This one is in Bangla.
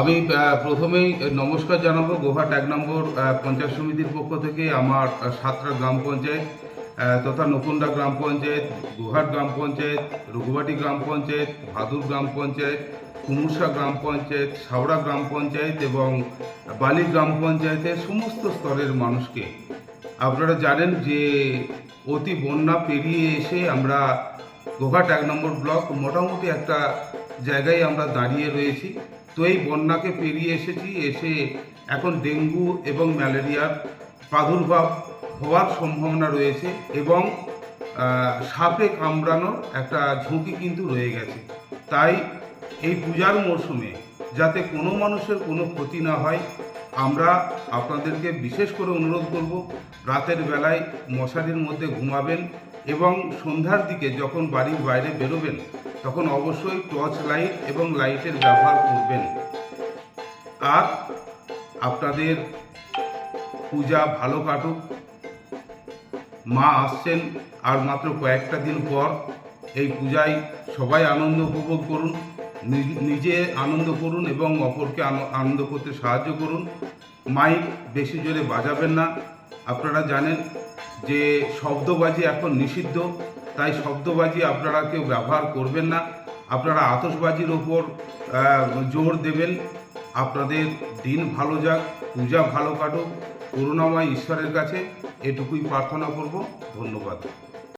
আমি প্রথমেই নমস্কার জানাব গোহাট এক নম্বর পঞ্চায়েত সমিতির পক্ষ থেকে আমার সাতটা গ্রাম পঞ্চায়েত তথা নকুন্ডা গ্রাম পঞ্চায়েত, গোহাট গ্রাম পঞ্চায়েত, রঘুবাটি গ্রাম পঞ্চায়েত, ভাদুর গ্রাম পঞ্চায়েত, কুমুরসা গ্রাম পঞ্চায়েত সাওড়া গ্রাম পঞ্চায়েত এবং বালি গ্রাম পঞ্চায়েতের সমস্ত স্তরের মানুষকে। আপনারা জানেন যে অতি বন্যা পেরিয়ে এসে আমরা গোঘাট এক নম্বর ব্লক মোটামুটি একটা জায়গায় আমরা দাঁড়িয়ে রয়েছি। তো এই বন্যাকে পেরিয়ে এসেছি, এসে এখন ডেঙ্গু এবং ম্যালেরিয়ার প্রাদুর্ভাব হওয়ার সম্ভাবনা রয়েছে এবং সাপে কামড়ানোর একটা ঝুঁকি কিন্তু রয়ে গেছে। তাই এই পূজার মরশুমে যাতে কোনো মানুষের কোনো ক্ষতি না হয়, আমরা আপনাদেরকে বিশেষ করে অনুরোধ করব, রাতের বেলায় মশারির মধ্যে ঘুমাবেন এবং সন্ধ্যার দিকে যখন বাড়ির বাইরে বেরোবেন তখন অবশ্যই টর্চ লাইট এবং লাইটের ব্যবহার করবেন। আর আপনাদের পূজা ভালো কাটুক। মা আসছেন আর মাত্র কয়েকটা দিন পর এই পূজায় সবাই আনন্দ উপভোগ করুন নিজে আনন্দ করুন এবং অপরকে আন- আনন্দ করতে সাহায্য করুন। মাইক বেশি জোরে বাজাবেন না। আপনারা জানেন যে শব্দবাজি এখন নিষিদ্ধ। তাই শব্দবাজি আপনারা কেউ ব্যবহার করবেন না। আপনারা আতসবাজির ওপর জোর দেবেন। আপনাদের দিন ভালো যাক, পূজা ভালো কাটুক, করুণাময় ঈশ্বরের কাছে এটুকুই প্রার্থনা করব। ধন্যবাদ।